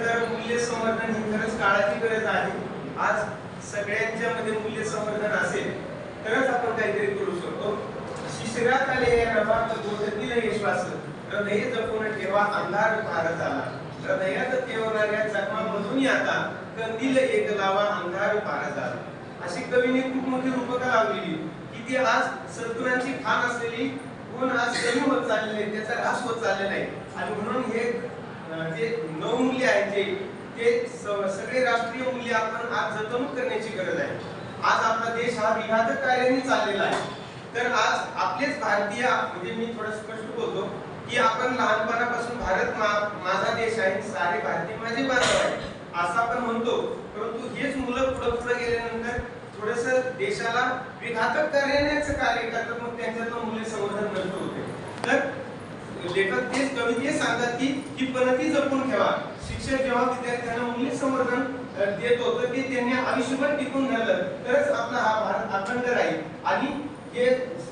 तर मूल्य संवर्धन ही खरंच काळाची गरज आहे आज सगळ्यांच्या मध्ये मूल्य संवर्धन असेल तरच आपण काहीतरी करू शकतो. शिशिरात आले या नभात गोदतील विश्वास. हृदय जपून ठेवा अंधार भारत आला हृदयात तेवणाऱ्या जखमामधून आता कंदील एक लावा अंधार भारत आला अशी कवीने खूप मोठी रूपकं लावलेली. की ती आज सद्गुणांची खान असलेली गुण आज कमी होत चाललेले त्याचा ऱ्हास होत चाललेला आहे. आणि म्हणून हे जे नऊ मूल्य ते सगळे राष्ट्रीय मूल्य आपण आज जतवणूक करण्याची गरज आहे. आज आपला देश हा विघातक कार्याने चाललेला आहे. तर आज आपलेच भारतीय म्हणजे मी थोडं स्पष्ट बोलतो की आपण लहानपणापासून भारत मा- माझा देश आहे सारे भारतीय माझे बांधव आहे असं आपण म्हणतो परंतु हेच मुलं पुढे पुढे गेल्यानंतर थोडस देशाला विघातक करण्याचं कार्य करतात मग त्यांच्यातलं मुले संवर्धन नष्ट होते. तर लेखक तेच कवी ते सांगतात की ही पद्धती जपून ठेवा. शिक्षक जेव्हा विद्यार्थ्यांना मूल्य संवर्धन देत होतं की त्यांनी आयुष्यभर टिकून राहिलं तरच आपला हा भारत अखंड राहील. आणि हे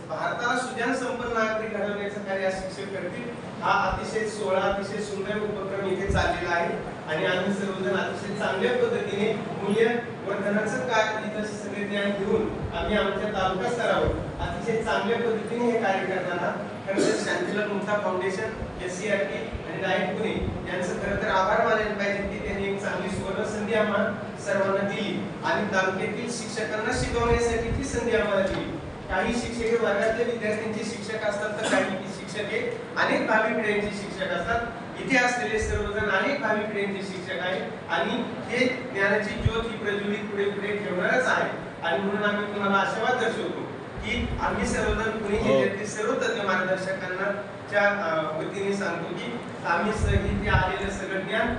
भारताला सुजान संपन्न नागरिक घडवण्याचं कार्य शिक्षक करतील. हा अतिशय सोहळा अतिशय सुंदर उपक्रम इथे चाललेला आहे. आणि आम्ही सर्वजण अतिशय चांगल्या पद्धतीने मूल्य वर्धनाचं कार्य इथं सगळे ज्ञान घेऊन आम्ही आमच्या तालुका स्तरावर अतिशय चांगल्या पद्धतीने हे कार्य करताना खरं तर Shantilal Mukta foundation S C R T आणि डायट पुणे यांचं खरं तर आभार मानायला पाहिजे की त्यांनी एक चांगली सुवर्ण संधी आम्हाला सर्वांना दिली आणि तालुक्यातील शिक्षकांना शिकवण्यासाठी ती संधी आम्हाला दिली. काही शिक्षक हे वर्गातले विद्यार्थ्यांचे शिक्षक असतात तर काही शिक्षक हे अनेक भावी पिढ्यांचे शिक्षक असतात इथे असलेले सर्वजण अनेक भावी पिढ्यांचे शिक्षक आहेत आणि हे ज्ञानाची ज्योत ही प्रज्वलित पुढे पुढे ठेवणारच आहे आणि म्हणून आम्ही तुम्हाला आशावाद दर्शवतो की आम्ही सर्वजण पुणे हो. जिल्ह्यातील सर्व तज्ञ मार्गदर्शकांना च्या वतीने सांगतो की आम्ही इथे आलेलं सगळं ज्ञान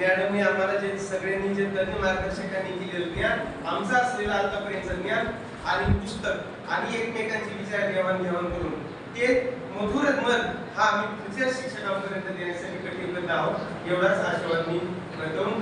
मॅडमने आम्हाला जे सगळ्यांनी जे तज्ञ मार्गदर्शकांनी दिलेलं ज्ञान आमचं असलेलं आतापर्यंत ज्ञान आणि पुस्तक आणि एकमेकांची विचार देवाणघेवाण करून. ते मधुर मन हा आम्ही पुढच्या शिक्षकांपर्यंत देण्यासाठी कटिबद्ध आहोत. एवढाच आशावाद मी तरुण